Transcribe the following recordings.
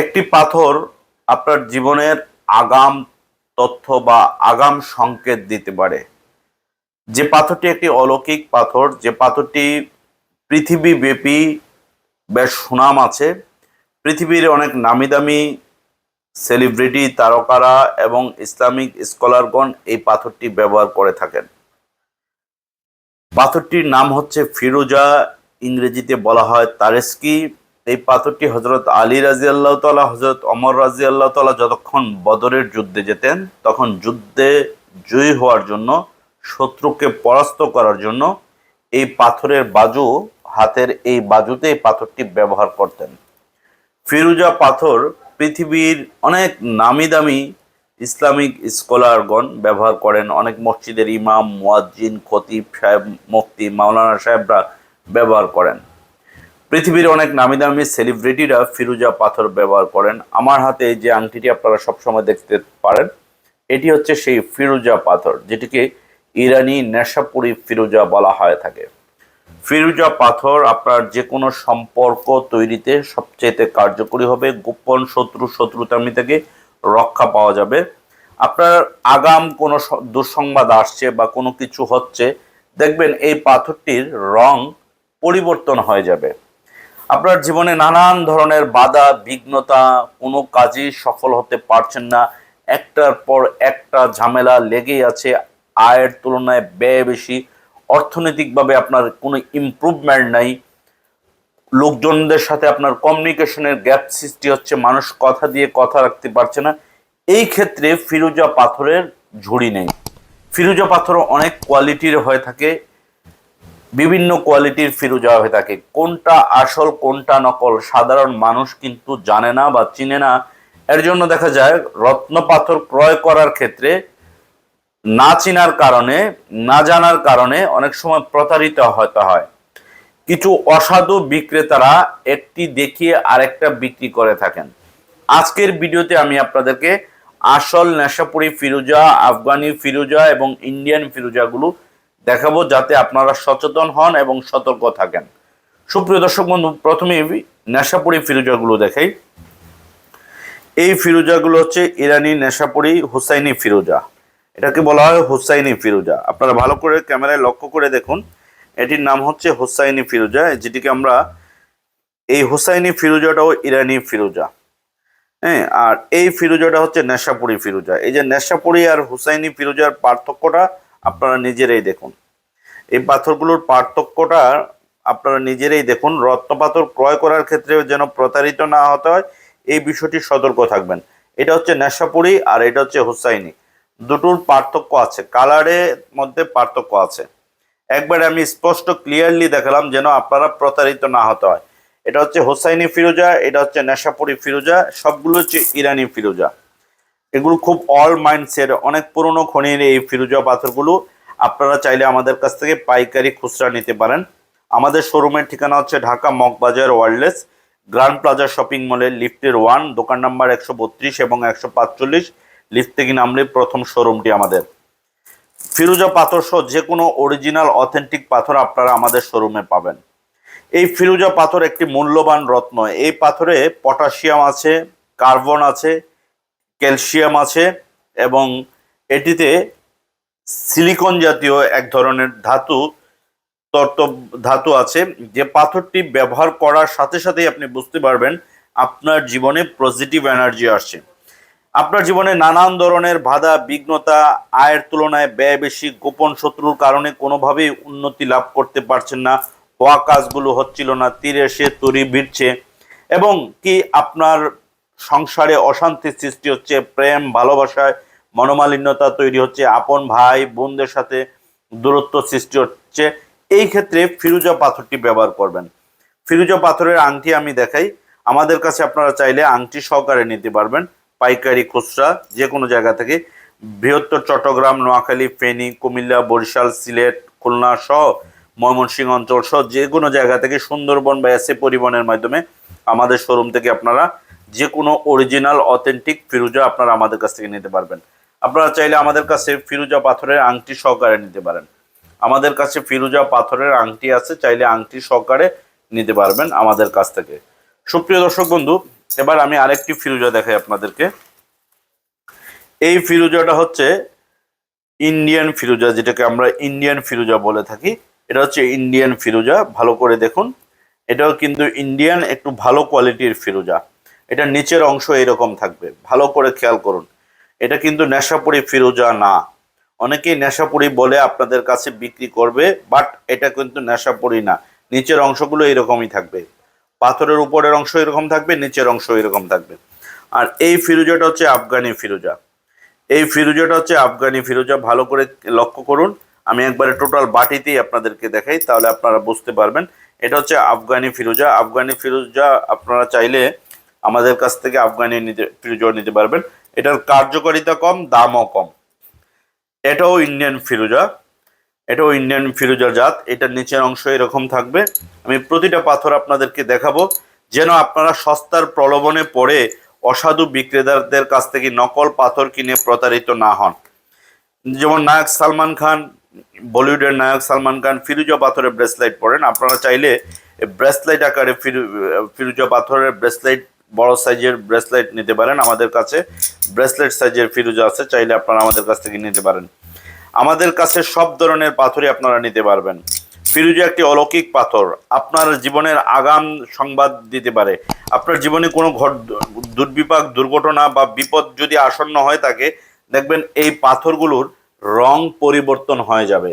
একটি পাথর আপনার জীবনের আগাম তথ্য বা আগাম সংকেত দিতে পারে। যে পাথরটি একটি অলৌকিক পাথর, যে পাথরটি পৃথিবীব্যাপী বেশ সুনাম আছে, পৃথিবীর অনেক নামি দামি সেলিব্রিটি, তারকারা এবং ইসলামিক স্কলারগণ এই পাথরটি ব্যবহার করে থাকেন। পাথরটির নাম হচ্ছে ফিরোজা, ইংরেজিতে বলা হয় তারেস্কি। এই পাথরটি হজরত আলী রাজি আল্লাহ তালা হজরত অমর রাজি আল্লাহ তালা যতক্ষণ বদরের যুদ্ধে যেতেন, তখন যুদ্ধে জয়ী হওয়ার জন্য, শত্রুকে পরাস্ত করার জন্য এই পাথরের বাজু, হাতের এই বাজুতে এই পাথরটি ব্যবহার করতেন। ফিরুজা পাথর পৃথিবীর অনেক নামি দামি ইসলামিক স্কলারগণ ব্যবহার করেন। অনেক মসজিদের ইমাম, মুয়াজ্জিন, খতিব সাহেব, মুফতি, মাওলানা সাহেবরা ব্যবহার করেন। পৃথিবীর অনেক নামি দামি সেলিব্রিটিরা ফিরুজা পাথর ব্যবহার করেন। আমার হাতে যে আংটিটি আপনারা সবসময় দেখতে পারেন, এটি হচ্ছে সেই ফিরুজা পাথর, যেটিকে ইরানি নেশাপুরি ফিরুজা বলা হয়ে থাকে। ফিরুজা পাথর আপনার যে কোনো সম্পর্ক তৈরিতে সবচেয়ে কার্যকরী হবে। গোপন শত্রু শত্রুতামি থেকে রক্ষা পাওয়া যাবে। আপনার আগাম কোনো দুঃসংবাদ আসছে বা কোনো কিছু হচ্ছে, দেখবেন এই পাথরটির রং পরিবর্তন হয়ে যাবে। আপনার জীবনে নানান ধরনের বাধা, বিঘ্নতা, কোনো কাজেই সফল হতে পারছেন না। একটার পর একটা ঝামেলা লেগেই আছে। আয়ের তুলনায় ব্যয় বেশি। অর্থনৈতিকভাবে আপনার কোনো ইমপ্রুভমেন্ট নাই। লোকজনদের সাথে আপনার কমিউনিকেশনের গ্যাপ সৃষ্টি হচ্ছে। মানুষ কথা দিয়ে কথা রাখতে পারছে না। এই ক্ষেত্রে ফিরোজা পাথরের ঝুড়ি নেই। ফিরোজা পাথর অনেক কোয়ালিটির হয়ে থাকে। বিভিন্ন কোয়ালিটির ফিরোজা হয়ে থাকে। কোনটা আসল, কোনটা নকল, সাধারণ মানুষ কিন্তু জানে না বা চিনে না। এর জন্য দেখা যায়, রত্ন পাথর ক্রয় করার ক্ষেত্রে না চিনার কারণে, না জানার কারণে অনেক সময় প্রতারিত হতে হয়। কিছু অসাধু বিক্রেতারা একটি দেখিয়ে আরেকটা বিক্রি করে থাকেন। আজকের ভিডিওতে আমি আপনাদেরকে আসল নেশাপুরি ফিরোজা, আফগানি ফিরোজা এবং ইন্ডিয়ান ফিরোজাগুলো দেখাবো যাতে আপনারা সচেতন হন এবং সতর্ক থাকেন। সুপ্রিয় দর্শক বন্ধু, প্রথমে নেশাপুরি ফিরোজাগুলো দেখাই। এই ফিরোজাগুলো হচ্ছে ইরানি নেশাপুরি হুসাইনি ফিরোজা। এটাকে বলা হয় হুসাইনি ফিরোজা। আপনারা ভালো করে ক্যামেরায় লক্ষ্য করে দেখুন, এটির নাম হচ্ছে হুসাইনি ফিরোজা, যেটিকে আমরা এই হুসাইনি ফিরোজাটাও ইরানি ফিরোজা। হ্যাঁ আর এই ফিরোজাটা হচ্ছে নেশাপুরি ফিরোজা। এই যে নেশাপুরি আর হুসাইনি ফিরোজার পার্থক্যটা আপনারা নিজেরাই দেখুন। এই পাথরগুলোর পার্থক্যটা আপনারা নিজেরাই দেখুন। রত্ন পাথর ক্রয় করার ক্ষেত্রে যেন প্রতারিত না হতে হয়, এই বিষয়টি সতর্ক থাকবেন। এটা হচ্ছে নেশাপুরি আর এটা হচ্ছে হুসাইনি। দুটোর পার্থক্য আছে কালারের মধ্যে পার্থক্য আছে। একবার আমি স্পষ্ট ক্লিয়ারলি দেখালাম যেন আপনারা প্রতারিত না হতে হয়। এটা হচ্ছে হোসাইনি ফিরোজা, এটা হচ্ছে নেশাপুরি ফিরোজা, সবগুলো হচ্ছে ইরানি ফিরোজা। এগুলো খুব অল মাইন্ডসের অনেক পুরনো খনির এই ফিরোজা পাথরগুলো আপনারা চাইলে আমাদের কাছ থেকে পাইকারি খুচরা নিতে পারেন। আমাদের শোরুমের ঠিকানা হচ্ছে ঢাকা মগবাজার ওয়ার্ল্ডলেস গ্র্যান্ড প্লাজা শপিং মলের লিফটের ওয়ান দোকান নাম্বার একশো বত্রিশ এবং একশো পাঁচচল্লিশ লিফট থেকে নামলে প্রথম শোরুমটি আমাদের। ফিরোজা পাথর সহ যে কোনো অরিজিনাল অথেন্টিক পাথর আপনারা আমাদের শোরুমে পাবেন। এই ফিরোজা পাথর একটি মূল্যবান রত্ন। এই পাথরে পটাশিয়াম আছে, কার্বন আছে ক্যালসিয়াম আছে এবং এটিতে সিলিকন জাতীয় এক ধরনের ধাতু তত্ত্ব ধাতু আছে যে পাথরটি ব্যবহার করার সাথে সাথেই আপনি বুঝতে পারবেন আপনার জীবনে পজিটিভ এনার্জি আসছে। আপনার জীবনে নানান ধরনের বাধা, বিঘ্নতা, আয়ের তুলনায় ব্যয় বেশি, গোপন শত্রুর কারণে কোনোভাবেই উন্নতি লাভ করতে পারছেন না, হওয়া কাজগুলো হচ্ছিল না, তীরে এসে তরি ভিড়ছে এবং কি আপনার সংসারে অশান্তির সৃষ্টি হচ্ছে, প্রেম, ভালোবাসায় মনোমালিন্যতা তৈরি হচ্ছে, আপন ভাই, বোনদের সাথে দূরত্ব সৃষ্টি হচ্ছে। এই ক্ষেত্রে ফিরুজা পাথরটি ব্যবহার করবেন। ফিরুজা পাথরের আংটি আমি দেখাই। আমাদের কাছে আপনারা চাইলে আংটি সহকারে নিতে পারবেন। পাইকারি খুচরা যে কোনো জায়গা থেকে। বৃহত্তর চট্টগ্রাম, নোয়াখালী, ফেনী, কুমিল্লা, বরিশাল, সিলেট, খুলনা সহ ময়মনসিংহ অঞ্চল সহ যে কোনো জায়গা থেকে সুন্দরবন বা এসে পরিবহনের মাধ্যমে আমাদের শোরুম থেকে আপনারা যে কোনো অরিজিনাল অথেন্টিক ফিরুজা আপনারা আমাদের কাছ থেকে নিতে পারবেন। আপনারা চাইলে আমাদের কাছে ফিরুজা পাথরের আংটি সহকারে নিতে পারেন। আমাদের কাছে ফিরুজা পাথরের আংটি আছে, চাইলে আংটি সহকারে নিতে পারবেন আমাদের কাছ থেকে। সুপ্রিয় দর্শক বন্ধু, এবার আমি আরেকটি ফিরুজা দেখাই আপনাদেরকে। এই ফিরুজাটা হচ্ছে ইন্ডিয়ান ফিরুজা যেটাকে আমরা ইন্ডিয়ান ফিরুজা বলে থাকি। এটা হচ্ছে ইন্ডিয়ান ফিরুজা ভালো করে দেখুন। এটাও কিন্তু ইন্ডিয়ান একটু ভালো কোয়ালিটির ফিরুজা এটা নিচের অংশ এরকম থাকবে। ভালো করে খেয়াল করুন। এটা কিন্তু নেশাপুরি ফিরোজা না। অনেকেই নেশাপুরি বলে আপনাদের কাছে বিক্রি করবে, বাট এটা কিন্তু নেশাপুরি না। নিচের অংশগুলো এরকমই থাকবে। পাথরের উপরের অংশ এরকম থাকবে, নিচের অংশ এরকম থাকবে। আর এই ফিরোজাটা হচ্ছে আফগানি ফিরোজা। এই ফিরোজাটা হচ্ছে আফগানি ফিরোজা। ভালো করে লক্ষ্য করুন। আমি একবারে টোটাল বাটিতেই আপনাদেরকে দেখাই, তাহলে আপনারা বুঝতে পারবেন। এটা হচ্ছে আফগানি ফিরোজা। আফগানি ফিরোজা আপনারা চাইলে আমাদের কাছ থেকে আফগানি নিতে ফিরুজা নিতে পারবেন। এটার কার্যকারিতা কম, দামও কম। এটাও ইন্ডিয়ান ফিরুজা। এটাও ইন্ডিয়ান ফিরুজা জাত। এটার নিচের অংশ এরকম থাকবে। আমি প্রতিটা পাথর আপনাদেরকে দেখাবো। যেন আপনারা সস্তার প্রলোভনে পড়ে অসাধু বিক্রেতাদের কাছ থেকে নকল পাথর কিনে প্রতারিত না হন। যেমন নায়ক সালমান খান, বলিউডের নায়ক সালমান খান ফিরুজা পাথরের ব্রেসলাইট পরেন। আপনারা চাইলে ব্রেসলাইট আকারে ফিরু ফিরুজা পাথরের ব্রেসলাইট বড় সাইজের ব্রেসলাইট নিতে পারেন আমাদের কাছে। ব্রেসলেট সাইজের ফিরুজা আছে, চাইলে আপনারা আমাদের কাছ থেকে নিতে পারেন। আমাদের কাছে সব ধরনের পাথরই আপনারা নিতে পারবেন। ফিরুজা একটি অলৌকিক পাথর। আপনার জীবনের আগাম সংবাদ দিতে পারে। আপনার জীবনে কোনো ঘট, দুর্বিপাক, দুর্ঘটনা বা বিপদ যদি আসন্ন হয় থাকে দেখবেন এই পাথরগুলোর রং পরিবর্তন হয়ে যাবে।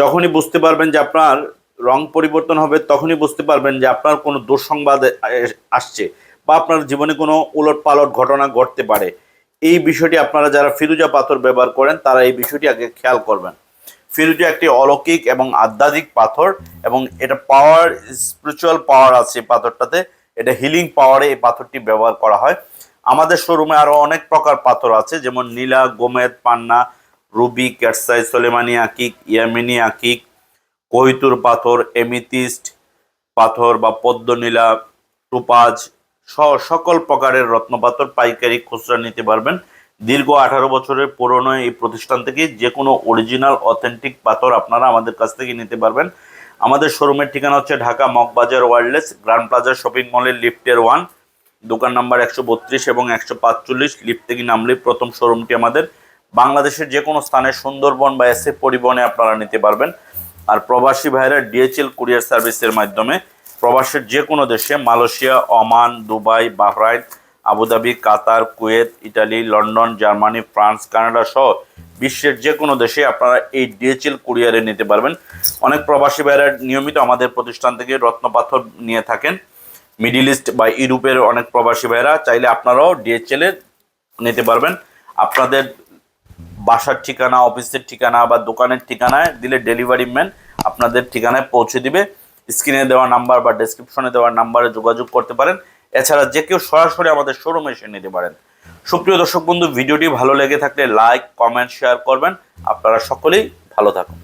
যখনই বুঝতে পারবেন যে আপনার রং পরিবর্তন হবে, তখনই বুঝতে পারবেন যে আপনার কোনো দুঃসংবাদ আসছে বা আপনার জীবনে কোনো উলট পালট ঘটনা ঘটতে পারে। এই বিষয়টি আপনারা যারা ফিরুজা পাথর ব্যবহার করেন, তারা এই বিষয়টি আগে খেয়াল করবেন। ফিরুজা একটি অলৌকিক এবং আধ্যাত্মিক পাথর এবং এটা পাওয়ার স্পিরিচুয়াল পাওয়ার আছে পাথরটাতে। এটা হিলিং পাওয়ারে এই পাথরটি ব্যবহার করা হয়। আমাদের শোরুমে আরও অনেক প্রকার পাথর আছে, যেমন নীলা, গোমেদ, পান্না, রুবি ক্যাটসাই সোলেমানি আকিক, ইয়ামিনি আকিক কৈতুর পাথর, এমিতিস্ট পাথর বা পদ্মনীলা, টুপাজ সহ সকল প্রকারের রত্নপাথর পাইকারি খুচরা নিতে পারবেন। দীর্ঘ আঠারো বছরের পুরনো এই প্রতিষ্ঠান থেকে যে কোনো অরিজিনাল অথেন্টিক পাথর আপনারা আমাদের কাছ থেকে নিতে পারবেন। আমাদের শোরুমের ঠিকানা হচ্ছে ঢাকা মগবাজার ওয়ার্ল্ডলেস গ্র্যান্ড প্লাজা শপিং মলের লিফটের ওয়ান। দোকান নাম্বার একশো বত্রিশ এবং একশো পাঁচচল্লিশ, লিফট থেকে নামলে প্রথম শোরুমটি আমাদের। বাংলাদেশের যে কোনো স্থানে সুন্দরবন বা এসে পরিবহনে আপনারা নিতে পারবেন। আর প্রবাসী ভাইরা ডিএচএল কুরিয়ার সার্ভিসের মাধ্যমে প্রবাসের যে কোনো দেশে Malaysia, Oman, Dubai, Bahrain, Abu Dhabi, Qatar, Kuwait, Italy, London, Germany, France, Canada সহ বিশ্বের যে কোনো দেশে আপনারা এই ডিএচএল কুরিয়ারে নিতে পারবেন। অনেক প্রবাসী ভাইরা নিয়মিত আমাদের প্রতিষ্ঠান থেকে রত্নপাথর নিয়ে থাকেন। মিডিল ইস্ট বা ইউরোপের অনেক প্রবাসী ভাইরা চাইলে আপনারাও ডিএচএল এর নিতে পারবেন। আপনাদের বাসার ঠিকানা, অফিসের ঠিকানা বা দোকানের ঠিকানায় দিলে ডেলিভারি ম্যান আপনাদের ঠিকানায় পৌঁছে দিবে। স্ক্রিনে দেওয়া নাম্বার বা ডেসক্রিপশনে দেওয়া নাম্বারে যোগাযোগ করতে পারেন। এছাড়া যে কেউ সরাসরি আমাদের শোরুমে এসে নিতে পারেন। সুপ্রিয় দর্শক বন্ধু, ভিডিওটি ভালো লেগে থাকলে লাইক কমেন্ট শেয়ার করবেন। আপনারা সকলেই ভালো থাকুন।